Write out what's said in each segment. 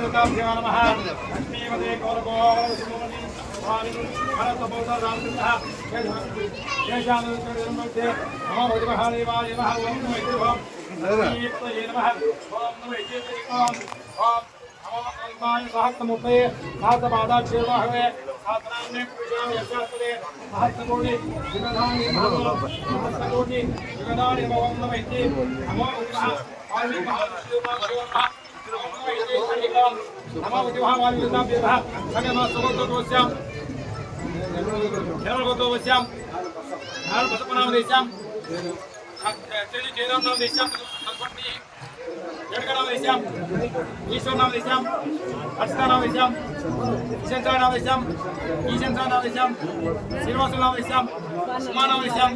महालुकाभ्य नमः लक्ष्मीपदे कौरगोस्मोनि भाविनु भरतबौद्धरामकृष्णः येषानुमध्ये नमो भगवतिमहादेवाय नमः ॐ नमो इत्येवं नमः ॐ नमो इत्येवं ॐ नमो अल्पाय सहस्रमुपये सहस्रपादाक्षेपहवे सहस्रान्मे पूजामि ఇతి నమో నమః ఆది మహాదేవాయ నమో మహావాల్మీకాభ్యः సగమ సుగతోస్యాం జనగతోస్యాం నార పదపనామదేశాం చెల్లి జయరామనామదేశాం కల్పండి జడగనామదేశాం ఈశ్వరనామదేశాం అర్చితానామదేశాం ఈశంకరనామదేశాం ఈశంకరనామదేశాం శ్రీనివాసనామదేశాం ఉమానామదేశాం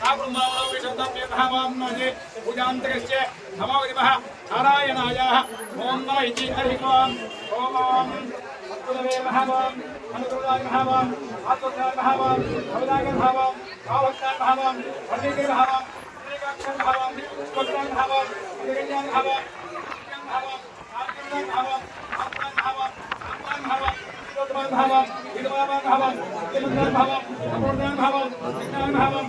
सावृमावणविशतमेधावाम्नजे पूजान्तकस्य नमोगिरिमः नारायणायाः ॐ नम इति हरिकोम् ॐ अस्तुलवे महावाम् अनुकूलाय महावाम् आत्मकाय महावाम् भवदाय महावाम् भावक्ताय महावाम् पण्डिते महावाम् श्रीकाक्षाय महावाम् पुष्पकाय महावाम् अधिकन्याय महावाम् महावाम् कार्यकर्ताय महावाम् आत्माय महावाम् आत्माय महावाम् विरोधवान भावम् विधवान भावम् विलुप्तान भावम् अपूर्णान भावम् विज्ञान भावम्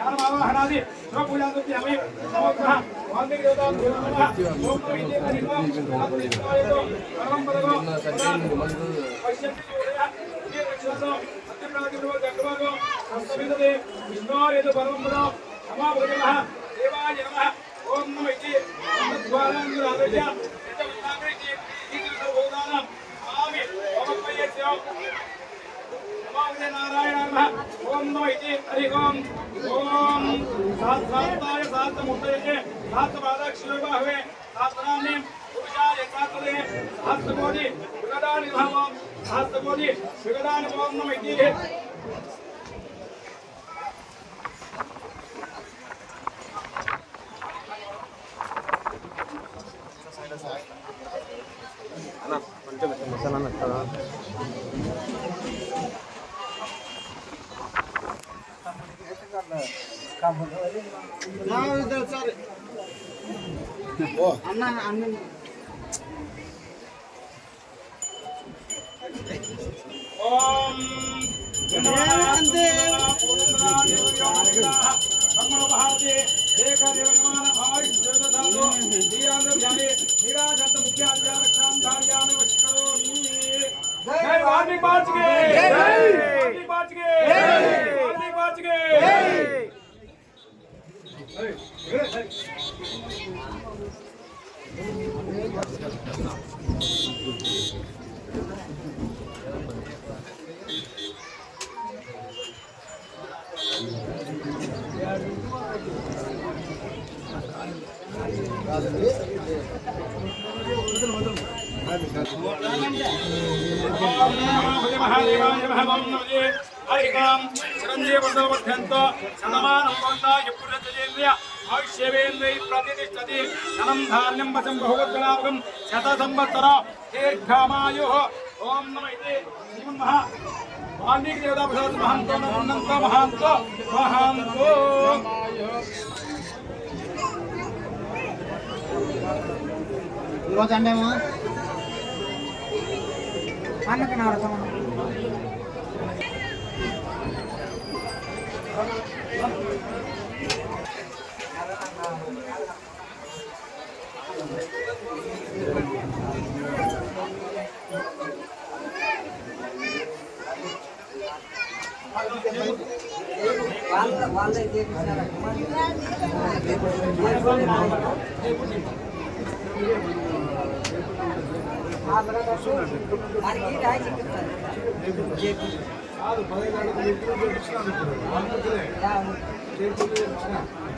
మహావాం వైద్య మహావాం జ్ఞానమావాహనాది శివపూజాంతి వాల్మీకి నమః ఓం ఇతి పరమం పదగో పశ్యంతి పరమం పదో దేవాయ నమః ఓం ఇతి అమద్వారాంగురాదయ యత ఇతి సర్వోదానం ఆమి ఓం నమో ओम नो इति हरि ओम। ओम। सात साताय सात मुद्रेचे सात बाधा क्षीरबाहवे सातराने पुरुषाय सातले सात मोदी विगदान भावम सात मोदी विगदान भावम नो इति ना पंचमी मसाला नसताना ధార్యామి వష్కరోమి జై వాల్మీకి బాచ్కి జై వాల్మీకి బాచ్కి జై వాల్మీకి బాచ్కి ఓం నమో మహాదేవాయ నమః ఓం నమో హరికాం చిరంజీవంతో శతమానం వంద ఎప్పుడు జయేంద్రియ ఆయుష్యేవేంద్రై ప్రతిష్టతి ధనం ధాన్యం వశం బహువద్గణాపకం శత సంవత్సర దీర్ఘమాయు ఓం నమ ఇది శ్రీమన్మహా వాల్మీకి దేవతా ప్రసాద్ మహాంతో ఉన్నంత మహాంతో మహాంతో ఈరోజు అండేమో అన్నకి నా వ్రతం వాళ్ళ వాళ్ళే చేపించారు మనకి రాయి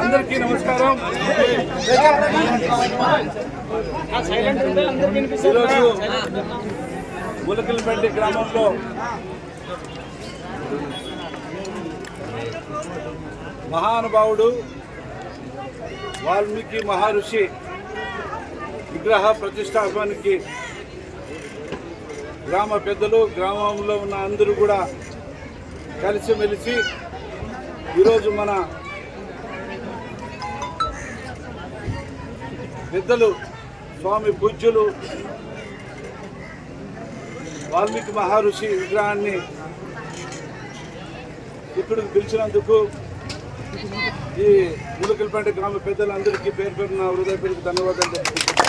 అందరికీ నమస్కారం. ఈరోజు ములకలపల్లి గ్రామంలో మహానుభావుడు వాల్మీకి మహర్షి విగ్రహ ప్రతిష్టాపనకి గ్రామ పెద్దలు గ్రామంలో ఉన్న అందరూ కూడా కలిసిమెలిసి ఈరోజు మన పెద్దలు స్వామి పూజ్యులు వాల్మీకి మహర్షి విగ్రహాన్ని ఇక్కడికి పిలిచినందుకు ఈ ములకలపేట గ్రామ పెద్దలందరికీ పేరు పేరున హృదయపూర్వక ధన్యవాదాలు తెలుపుతున్నాను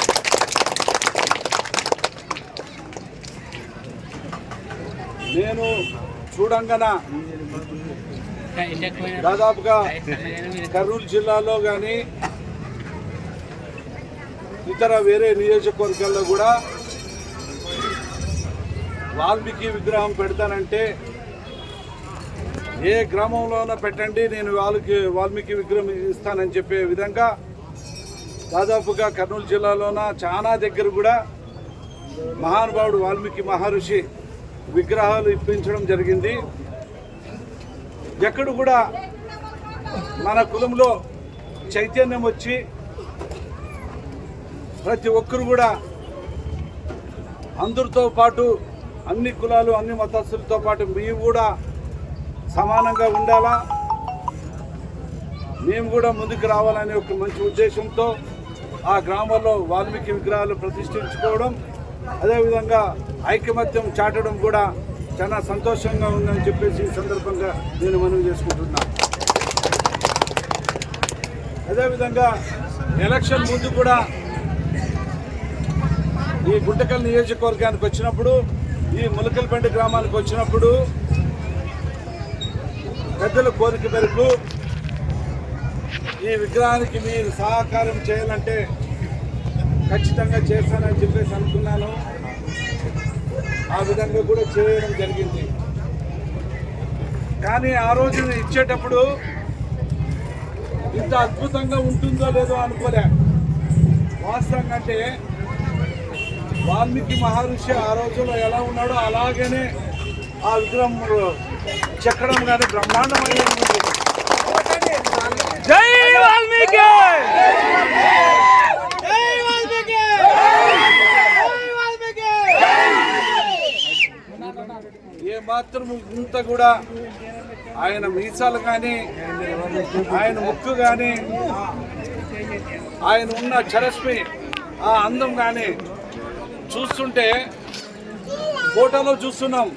నేను చూడంగాన దాదాపుగా కర్నూలు జిల్లాలో కానీ ఇతర వేరే నియోజకవర్గాల్లో కూడా వాల్మీకి విగ్రహం పెడతానంటే ఏ గ్రామంలోనో పెట్టండి నేను వాళ్ళకి వాల్మీకి విగ్రహం ఇస్తానని చెప్పే విధంగా దాదాపుగా కర్నూలు జిల్లాలోన చాలా దగ్గర కూడా మహానుభావుడు వాల్మీకి మహర్షి విగ్రహాలు ఇప్పించడం జరిగింది. ఎక్కడ కూడా మన కులంలో చైతన్యం వచ్చి ప్రతి ఒక్కరు కూడా అందరితో పాటు అన్ని కులాలు అన్ని మతస్థులతో పాటు మేము కూడా సమానంగా ఉండాలా? మేము కూడా ముందుకు రావాలనే ఒక మంచి ఉద్దేశంతో ఆ గ్రామంలో వాల్మీకి విగ్రహాలు ప్రతిష్ఠించుకోవడం అదేవిధంగా ఐకమత్యం చాటడం కూడా చాలా సంతోషంగా ఉందని చెప్పేసి ఈ సందర్భంగా నేను మనవి చేసుకుంటున్నా. అదేవిధంగా ఎలక్షన్ ముందు కూడా ఈ గుంటకల్ నియోజకవర్గానికి వచ్చినప్పుడు ఈ ములకల్పండి గ్రామానికి వచ్చినప్పుడు పెద్దల కోరిక మేరకు ఈ విగ్రహానికి మీరు సహకారం చేయాలంటే ఖచ్చితంగా చేస్తానని చెప్పేసి అనుకున్నాను. ఆ విధంగా కూడా చేయడం జరిగింది. కానీ ఆ రోజు ఇచ్చేటప్పుడు ఇంత అద్భుతంగా ఉంటుందో లేదో అనుకోలే. వాస్తవంగా అంటే వాల్మీకి మహర్షి ఆ రోజుల్లో ఎలా ఉన్నాడో అలాగనే ఆ విగ్రహం చెక్కడం కానీ బ్రహ్మాండమైన జై వాల్మీకి! ఏ మాత్రం ఇంత కూడా ఆయన మీసాలు కానీ ఆయన ముక్కు కానీ ఆయన ఉన్న చరస్మి ఆ అందం కానీ చూస్తుంటే ఫోటోలో చూస్తున్నాం.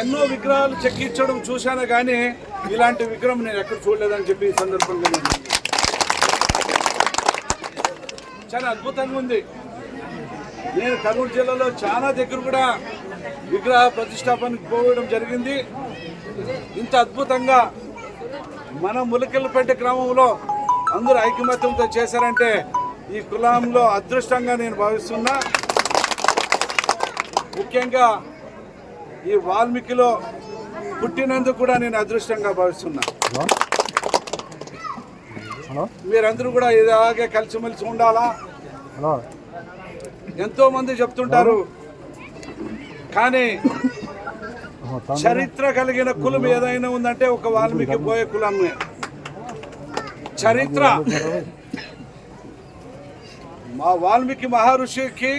ఎన్నో విగ్రహాలు చెక్కించడం చూశాను కానీ ఇలాంటి విగ్రహం నేను ఎక్కడ చూడలేదని చెప్పి ఈ సందర్భంగా నేను చాలా అద్భుతంగా ఉంది. నేను కర్నూలు జిల్లాలో చాలా దగ్గర కూడా విగ్రహ ప్రతిష్టాపనకు పోవడం జరిగింది. ఇంత అద్భుతంగా మన ములకెళ్ళపేట గ్రామంలో అందరూ ఐకమత్యంతో చేశారంటే ఈ కులంలో అదృష్టంగా నేను భావిస్తున్నా. ముఖ్యంగా ఈ వాల్మీకిలో పుట్టినందుకు కూడా నేను అదృష్టంగా భావిస్తున్నా. మీరందరూ కూడా ఇలాగే కలిసిమెలిసి ఉండాలా? ఎంతో మంది చెప్తుంటారు కానీ చరిత్ర కలిగిన కులం ఏదైనా ఉందంటే ఒక వాల్మీకి పోయే కులమే. చరిత్ర. మా వాల్మీకి మహర్షికి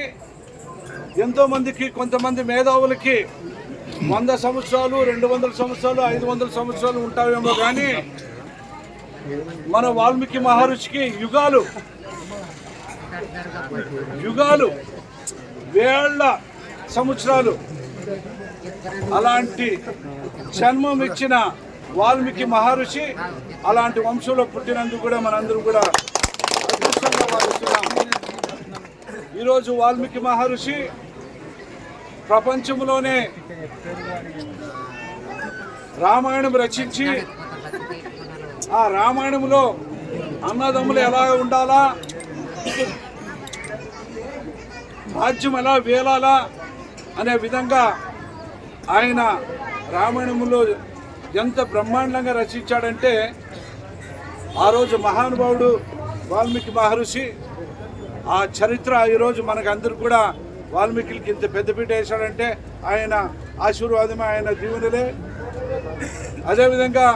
ఎంతో మందికి కొంతమంది మేధావులకి వంద సంవత్సరాలు రెండు వందల సంవత్సరాలు ఐదు వందల సంవత్సరాలు ఉంటావేమో కానీ మన వాల్మీకి మహర్షికి యుగాలు యుగాలు వేళ్ళ సంవత్సరాలు. అలాంటి జన్మం ఇచ్చిన వాల్మీకి మహర్షి అలాంటి వంశంలో పుట్టినందుకు కూడా మనందరం కూడా అదృష్టంగా భావిస్తున్నాం ఈరోజు వాల్మీకి మహర్షి ప్రపంచంలోనే రామాయణం రచించి ఆ రామాయణంలో అన్నదమ్ములు ఎలా ఉండాలా? రాజ్యం ఎలా వేలాలా? అనే విధంగా ఆయన రామాయణంలో ఎంత బ్రహ్మాండంగా రచించాడంటే ఆ రోజు మహానుభావుడు వాల్మీకి మహర్షి ఆ చరిత్ర ఈరోజు మనకు అందరు కూడా వాల్మీకి ఇంత పెద్దపీట వేశాడంటే ఆయన ఆశీర్వాదమే ఆయన దీవెనలే. అదేవిధంగా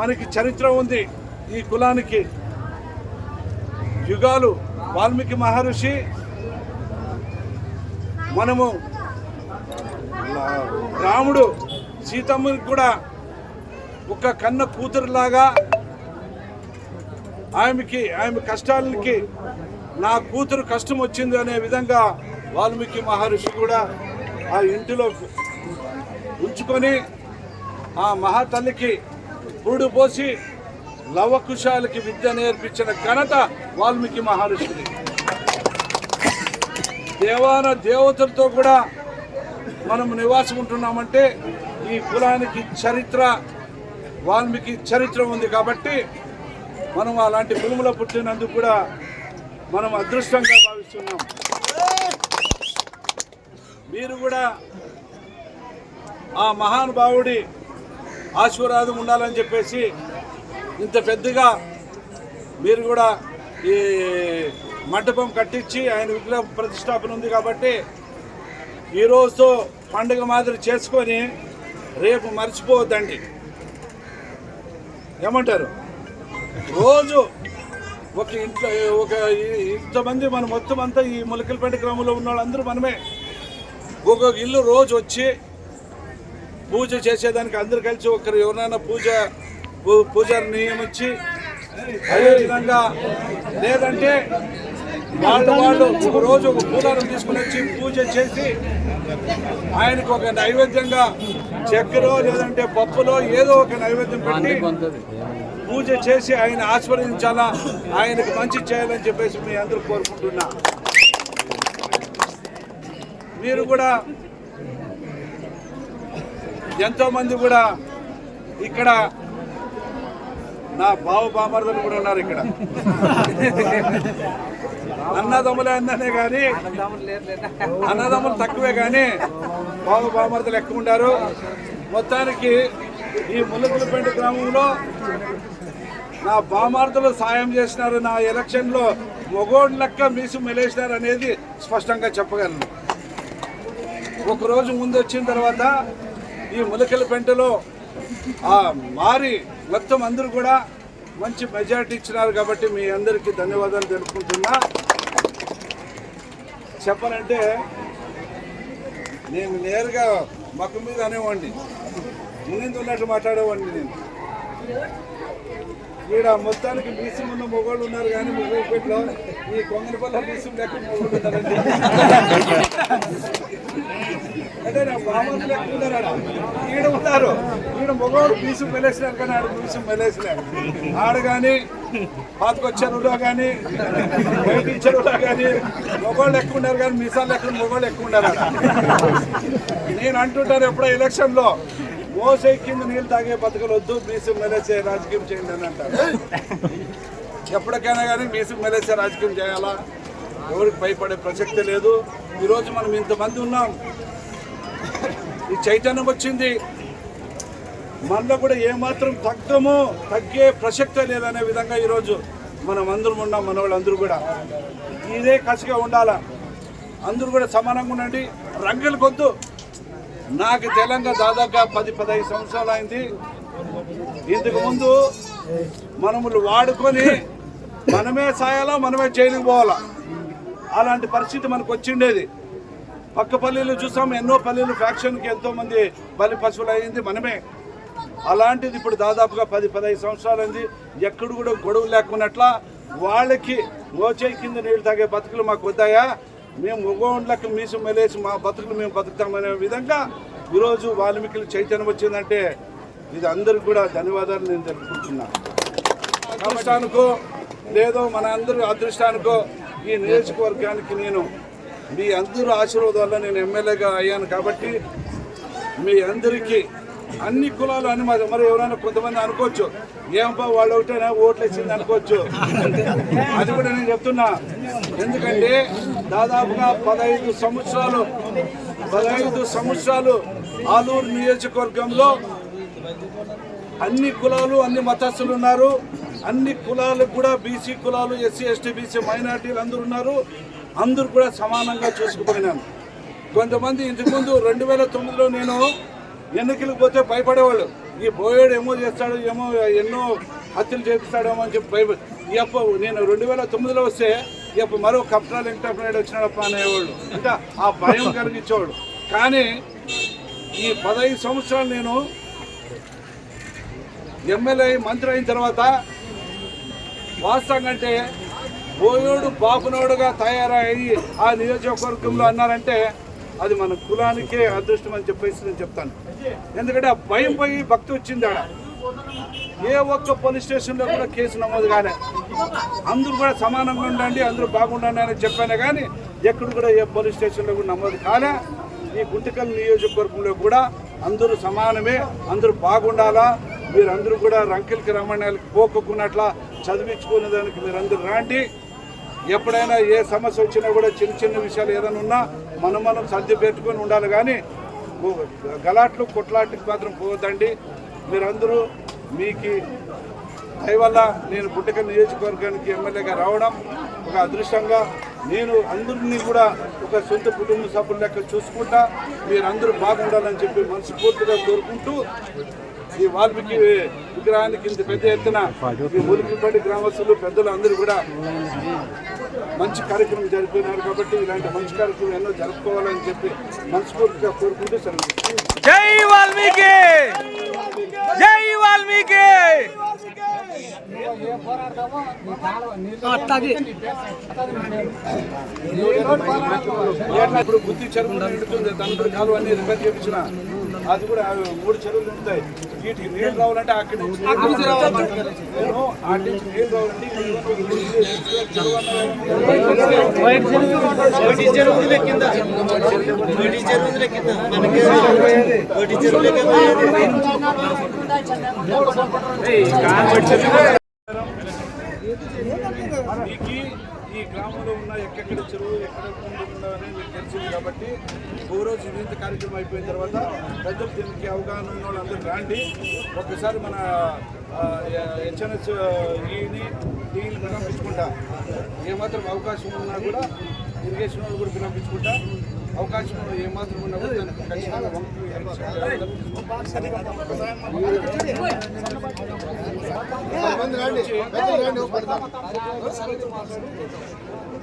మనకి చరిత్ర ఉంది ఈ కులానికి. యుగాలు వాల్మీకి మహర్షి మనము రాముడు సీతమ్మకి కూడా ఒక కన్న కూతురులాగా ఆమెకి ఆమె కష్టాలకి నా కూతురు కష్టం వచ్చింది అనే విధంగా వాల్మీకి మహర్షి కూడా ఆ ఇంటిలో ఉంచుకొని ఆ మహాతల్లికి పురుడు పోసి లవకుశాలకి విద్య నేర్పించిన ఘనత వాల్మీకి మహర్షిది. దేవాన దేవతలతో కూడా మనం నివాసం ఉంటున్నామంటే ఈ కులానికి చరిత్ర వాల్మీకి చరిత్ర ఉంది కాబట్టి మనం అలాంటి కులంలో పుట్టినందుకు కూడా మనం అదృష్టంగా భావిస్తున్నాం. మీరు కూడా ఆ మహానుభావుడి ఆశీర్వాదం ఉండాలని చెప్పేసి ఇంత పెద్దగా మీరు కూడా ఈ మంటపం కట్టించి ఆయన విగ్రహ ప్రతిష్టాపన ఉంది కాబట్టి ఈ పండుగ మాదిరి చేసుకొని రేపు మర్చిపోవద్దండి. ఏమంటారు? రోజు ఒక ఇంట్లో ఒక ఇంతమంది మన మొత్తం అంతా ఈ ములకలపేట గ్రామంలో ఉన్న వాళ్ళందరూ మనమే. ఒక్కొక్క ఇల్లు రోజు వచ్చి పూజ చేసేదానికి అందరు కలిసి ఒకరు ఎవరైనా పూజ పూజారి నియమించి అదేవిధంగా లేదంటే వాళ్ళు వాళ్ళు ఒక రోజు ఒక పూలారం తీసుకుని వచ్చి పూజ చేసి ఆయనకు ఒక నైవేద్యంగా చక్కెర లేదంటే పప్పులో ఏదో ఒక నైవేద్యం పెట్టి పూజ చేసి ఆయన ఆస్వాదించాలా ఆయనకు మంచి చేయాలని చెప్పేసి మీ అందరూ కోరుకుంటున్నా. మీరు కూడా ఎంతో మంది కూడా ఇక్కడ నా బావు బామర్దలు కూడా ఉన్నారు ఇక్కడ. అన్నదమ్ములే అందనే కానీ అన్నదమ్ములు తక్కువే కానీ బావు బామర్దలు ఎక్కువ ఉండారు. మొత్తానికి ఈ ముల్లకులపేట గ్రామంలో నా బామార్దులు సాయం చేసినారు. నా ఎలక్షన్లో మొగోడు లెక్క మీసు మెలేసినారు అనేది స్పష్టంగా చెప్పగలను. ఒకరోజు ముందు వచ్చిన తర్వాత ఈ ములకల పెంటలో ఆ మారి మొత్తం అందరూ కూడా మంచి మెజారిటీ ఇచ్చినారు కాబట్టి మీ అందరికీ ధన్యవాదాలు తెలుపుకుంటున్నా. చెప్పనంటే నేను నేరుగా మక్క మీద అనేవాడిని ముందు ఉన్నట్టు మాట్లాడేవాడిని నేను. ఈడ మొత్తానికి మీసం ఉన్న మొగోళ్ళు ఉన్నారు కానీ ముగ్గురుపేటలో ఈ కొంగనపల్లి మీసం లెక్క మొగోళ్ళు ఉన్నారండి అంటే నా బామర్లు లెక్క ఈడ ఉన్నారు. ఈడ మొగోడు మీసం మెలేసినారు కానీ ఆడ మీసం మెలేసినారు ఆడ కానీ పాతకొచ్చారులో కానీ బయట ఇచ్చారులో కానీ మొగోళ్ళు ఎక్కువ ఉన్నారు కానీ మిసాలు ఎక్కువ మొగోళ్ళు ఎక్కువ ఉన్నారు నేను అంటుంటాను ఎప్పుడో ఎలక్షన్లో మోసే కింద నీళ్ళు తాగే బతకలు వద్దు బీసీ మెలేసే రాజకీయం చేయండి అని అంటారు. ఎప్పటికైనా కానీ బీసీ మెలేసే రాజకీయం చేయాలా? ఎవరికి భయపడే ప్రసక్తి లేదు. ఈరోజు మనం ఇంతమంది ఉన్నాం. ఈ చైతన్యం వచ్చింది. మనలో కూడా ఏమాత్రం తగ్గము తగ్గే ప్రసక్తే లేదనే విధంగా ఈరోజు మనం అందరం ఉన్నాం మన వాళ్ళందరూ కూడా ఇదే కసిగా ఉండాలా? అందరూ కూడా సమానంగా ఉండండి. రంగులు కొద్దు. నాకు తెలంగాణ దాదాపుగా పది పదహైదు సంవత్సరాలు అయింది. ఇంతకు ముందు మనములు వాడుకొని మనమే సాయాలా మనమే జైలుకు పోవాలా? అలాంటి పరిస్థితి మనకు వచ్చిండేది. పక్క పల్లెలు చూసాం ఎన్నో పల్లెలు ఫ్యాక్షన్కి ఎంతోమంది బలి పశువులు అయింది మనమే. అలాంటిది ఇప్పుడు దాదాపుగా పది పదహైదు సంవత్సరాలైంది ఎక్కడ కూడా గొడవ లేకున్నట్ల వాళ్ళకి మోచేయి కింద నీళ్ళు తాగే బతుకులు మాకు వద్దాయా? మేము మగోళ్ళకి మీసు మెలేసి మా బతుకులు మేము బతుకుతామనే విధంగా ఈరోజు వాల్మీకి చైతన్యం వచ్చిందంటే ఇది అందరికి కూడా ధన్యవాదాలు నేను తెలుపుకుంటున్నా. అదృష్టానికో లేదో మన అందరి అదృష్టానికో ఈ నియోజకవర్గానికి నేను మీ అందరూ ఆశీర్వాదం వల్ల నేను ఎమ్మెల్యేగా అయ్యాను కాబట్టి మీ అందరికీ అన్ని కులాలు అని మరి మరి ఎవరైనా కొంతమంది అనుకోవచ్చు ఏమబ్బా వాళ్ళు ఒకటేనా? ఓట్లు ఇచ్చింది అనుకోవచ్చు. అది కూడా నేను చెప్తున్నా. ఎందుకంటే దాదాపుగా పదహైదు సంవత్సరాలు పదహైదు సంవత్సరాలు ఆలూరు నియోజకవర్గంలో అన్ని కులాలు అన్ని మతస్థులు ఉన్నారు. అన్ని కులాలకు కూడా బీసీ కులాలు ఎస్సీ ఎస్టీ బీసీ మైనార్టీలు అందరూ ఉన్నారు. అందరూ కూడా సమానంగా చూసుకుపోయినాను కొంతమంది ఇంతకుముందు రెండు వేల తొమ్మిదిలో నేను ఎన్నికలకు పోతే భయపడేవాళ్ళు. ఈ బోయేడు ఏమో చేస్తాడు ఏమో ఎన్నో హత్యలు చేపిస్తాడేమో అని చెప్పి భయపడి నేను రెండు వేల తొమ్మిదిలో వస్తే ఇప్పుడు మరో కప్టాలు ఎంటర్ప్రైడ్ వచ్చినాడప్ప అనేవాళ్ళు. అంటే ఆ భయం కలిగించేవాడు. కానీ ఈ పదహైదు సంవత్సరాలు నేను ఎమ్మెల్యే మంత్రి అయిన తర్వాత వాస్తవం అంటే బోయోడు బాపునోడుగా తయారయ్యి ఆ నియోజకవర్గంలో అన్నారంటే అది మన కులానికే అదృష్టం అని చెప్పేసి నేను చెప్తాను. ఎందుకంటే ఆ భయం పోయి భక్తి వచ్చింది ఆడ. ఏ ఒక్క పోలీస్ స్టేషన్లో కూడా కేసు నమోదు కానీ అందరూ కూడా సమానంగా ఉండండి అందరూ బాగుండండి అని చెప్పాను కానీ ఎక్కడ కూడా ఏ పోలీస్ స్టేషన్లో కూడా నమోదు కాలే. ఈ గుంటకల్ నియోజకవర్గంలో కూడా అందరూ సమానమే అందరూ బాగుండాలా. మీరందరూ కూడా రంకెలకి రమణాలకి పోకున్నట్లా చదివించుకునే దానికి మీరందరూ రాండి. ఎప్పుడైనా ఏ సమస్య వచ్చినా కూడా చిన్న చిన్న విషయాలు ఏదైనా ఉన్నా మనం మనం సర్ది పెట్టుకొని ఉండాలి కానీ గలాట్లు కొట్లాటికి మాత్రం పోవద్దండి. మీరందరూ మీకు దయవల్ల నేను గుంటకల్ నియోజకవర్గానికి ఎమ్మెల్యేగా రావడం ఒక అదృష్టంగా నేను అందరినీ కూడా ఒక సొంత కుటుంబ సభ్యుల లెక్క చూసుకుంటా మీరందరూ బాగుండాలని చెప్పి మనస్ఫూర్తిగా కోరుకుంటూ ఈ వాల్మీకి విగ్రహానికి ఇంత పెద్ద ఎత్తున ఈ ములికిపల్లి గ్రామస్తులు పెద్దలు అందరూ కూడా మంచి కార్యక్రమం జరిపినారు కాబట్టి ఇలాంటి మంచి కార్యక్రమం ఎన్నో జరుపుకోవాలని చెప్పి మనస్ఫూర్తిగా కోరుకుంటూ సెలవు జై వాల్మీకి! జై వాల్మీకి ఇప్పుడు నిండుతుంది తండ్రి కాలువ అన్ని రిపేర్ చేయించిన అది కూడా మూడు చెరువులు ఉంటాయి వీటికి నీళ్ళు రావాలంటే అక్కడి నుంచి. నేను ఆ నుంచి నీళ్ళు రావాలంటే ఈ గ్రామంలో ఉన్న ఎక్కడెక్కడ చెరువు ఎక్కడ ఉందని మీకు తెలిసింది కాబట్టి వింత కార్యక్రమం అయిపోయిన తర్వాత ప్రజలు దీనికి అవగాహన ఉన్న వాళ్ళందరూ రాండి ఒకసారి మన హెచ్ఎన్ఎస్ ఈని డీని వినిపించుకుంటా ఏమాత్రం అవకాశం ఉన్నా కూడా ఇరిగేషన్ వాళ్ళు కూడా వినిపించుకుంటా అవకాశం ఏమాత్రం ఉన్నా కూడా దానికి ఖచ్చితంగా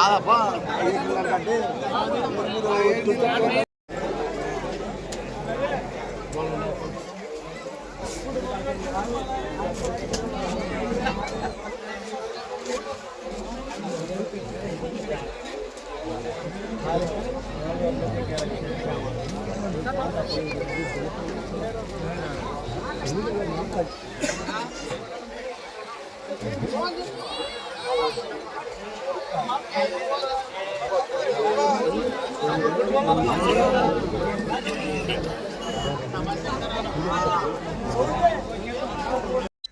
ఇంకేం సమాచారం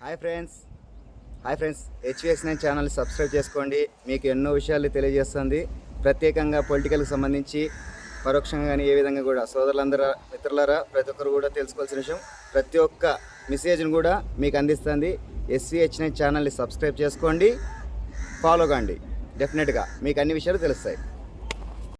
hi friends. Hi friends. HVS nine channel subscribe చేసుకోండి. మీకు ఎన్నో విషయాలు తెలియజేస్తుంది. ప్రత్యేకంగా పొలిటికల్కి సంబంధించి పరోక్షంగా కానీ ఏ విధంగా కూడా సోదరులందరూ మిత్రులారా ప్రతి ఒక్కరు కూడా తెలుసుకోవాల్సిన విషయం ప్రతి ఒక్క మెసేజ్ని కూడా మీకు అందిస్తుంది. ఎస్సీహెచ్ నైన్ ఛానల్ని సబ్స్క్రైబ్ చేసుకోండి. ఫాలో కాండి. డెఫినెట్గా మీకు అన్ని విషయాలు తెలుస్తాయి.